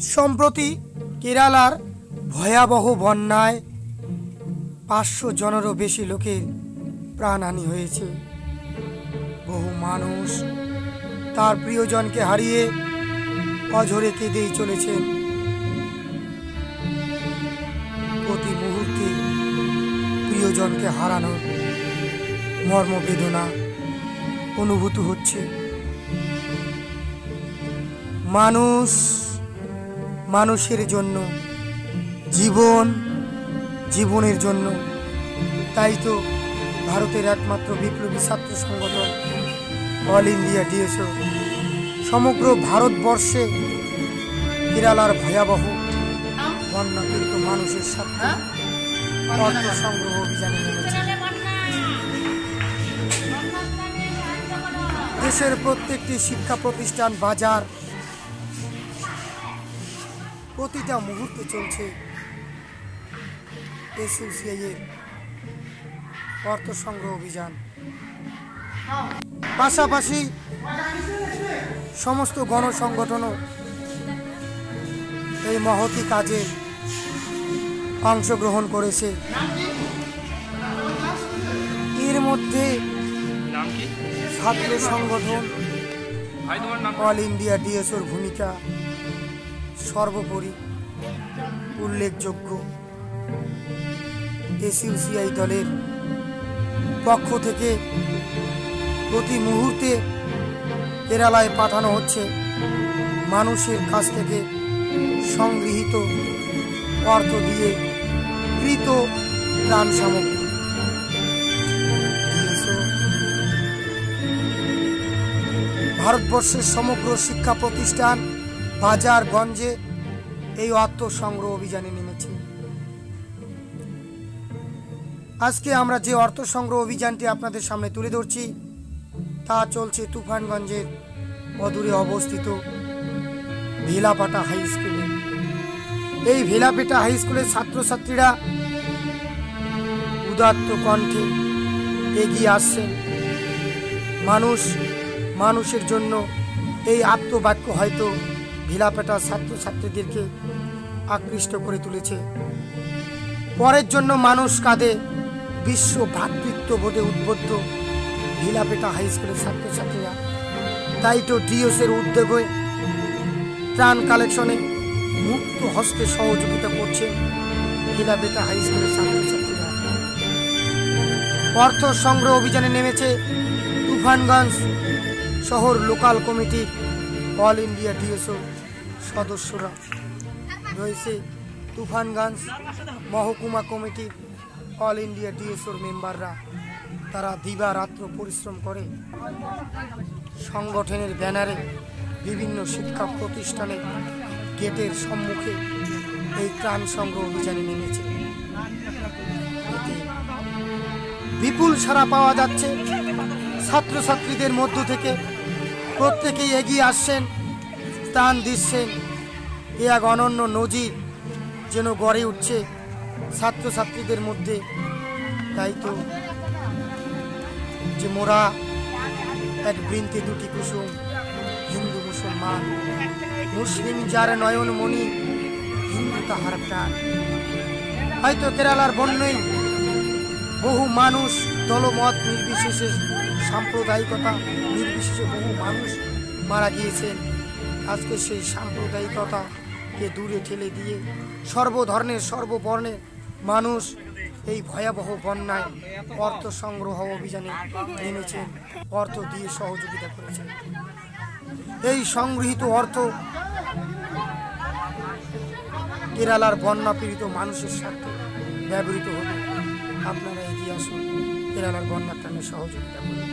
সম্প্রতি কেরালার ভয়াবহ বন্যায় পাঁচশো জনেরও বেশি লোকের প্রাণহানি হয়েছে। বহু মানুষ তার প্রিয়জনকে হারিয়ে অঝরে কেঁদেই চলেছেন। প্রতি মুহূর্তে প্রিয়জনকে হারানোর মর্মবেদনা অনুভূত হচ্ছে। মানুষ মানুষের জন্য, জীবন, জীবনের জন্য। তাই তো ভারতের একমাত্র বিপ্লবী ছাত্র সংগঠন অল ইন্ডিয়া ডিএসও সমগ্র ভারতবর্ষে কেরালার ভয়াবহ বন্যা পীড়িত মানুষের সাথে অর্থ সংগ্রহ অভিযানে নেমেছে। দেশের প্রত্যেকটি শিক্ষা প্রতিষ্ঠান, বাজার প্রতিটা মুহূর্তে চলছে। এসইউসিআই এর অর্থ সংগ্রহ অভিযান। পাশাপাশি সমস্ত গণসংগঠনও এই মহতি কাজে অংশগ্রহণ করেছে। এর মধ্যে ছাত্র সংগঠন অল ইন্ডিয়া ডিএসওর ভূমিকা। সর্বোপরি উল্লেখযোগ্য। এসইউসিআই দলের পক্ষ থেকে প্রতি মুহূর্তে কেরালায় পাঠানো হচ্ছে মানুষের কাছ থেকে সংগৃহীত অর্থ দিয়ে কৃত ত্রাণ সামগ্রী। ভারতবর্ষের সমগ্র শিক্ষা প্রতিষ্ঠান বাজার গঞ্জে এই অর্থ সংগ্রহ অভিযানে নেমেছে। আজকে আমরা যে অর্থ সংগ্রহ অভিযানটি আপনাদের সামনে তুলে ধরছি, তা চলছে তুফানগঞ্জের অদূরে অবস্থিত ভেলাপাটা হাই স্কুলে। এই ভেলাপেটা হাই স্কুলের ছাত্রছাত্রীরা উদাত্ত কণ্ঠে এগিয়ে আসছেন। মানুষ, মানুষের জন্য এই আত্মবাক্য হয়তো ভিলাপেটা ছাত্রছাত্রীদেরকে আকৃষ্ট করে তুলেছে। পরের জন্য মানুষ কাঁদে। বিশ্ব ভ্রাতৃত্ব বোধে উদ্বুদ্ধ ভিলাপেটা হাই স্কুলের ছাত্রছাত্রীরা। তাই তো ডিওসের উদ্যোগে ত্রাণ কালেকশনে মুক্ত হস্তে সহযোগিতা করছে ভিলাপেটা হাই স্কুলের ছাত্রছাত্রীরা। অর্থ সংগ্রহ অভিযানে নেমেছে তুফানগঞ্জ শহর local committee all India DSO সদস্যরা। রয়েছে তুফানগঞ্জ মহকুমা কমিটির অল ইন্ডিয়া ডিএসওর মেম্বাররা। তারা দিবারাত্র পরিশ্রম করে সংগঠনের ব্যানারে বিভিন্ন শিক্ষা প্রতিষ্ঠানে গেটের সম্মুখে এই ত্রাণ সংগ্রহ অভিযানে নেমেছে। বিপুল সাড়া পাওয়া যাচ্ছে। ছাত্রছাত্রীদের মধ্য থেকে প্রত্যেকেই এগিয়ে আসছেন। ত্রাণ দিচ্ছেন। এ এক অনন্য নজির যেন গড়ে উঠছে ছাত্রছাত্রীদের মধ্যে। তাই তো যে মোরা এক বৃন্তে দুটি কুসুম, হিন্দু মুসলমান, মুসলিম যার নয়ন মণি, হিন্দু তাহার প্রাণ। হয়তো কেরালার বন্যই বহু মানুষ দলমত নির্বিশেষে, সাম্প্রদায়িকতা নির্বিশেষে বহু মানুষ মারা গিয়েছেন। আজকে সেই সাম্প্রদায়িকতাকে দূরে ঠেলে দিয়ে সর্বধর্মের সর্ববর্ণের মানুষ এই ভয়াবহ বন্যায় অর্থ সংগ্রহ অভিযানে নেমেছেন, অর্থ দিয়ে সহযোগিতা করেছেন। এই সংগৃহীত অর্থ কেরালার বন্যা পীড়িত মানুষের স্বার্থে ব্যবহৃত হবে। আপনারা এগিয়ে আসুন, কেরালার বন্যার টানে সহযোগিতা করুন।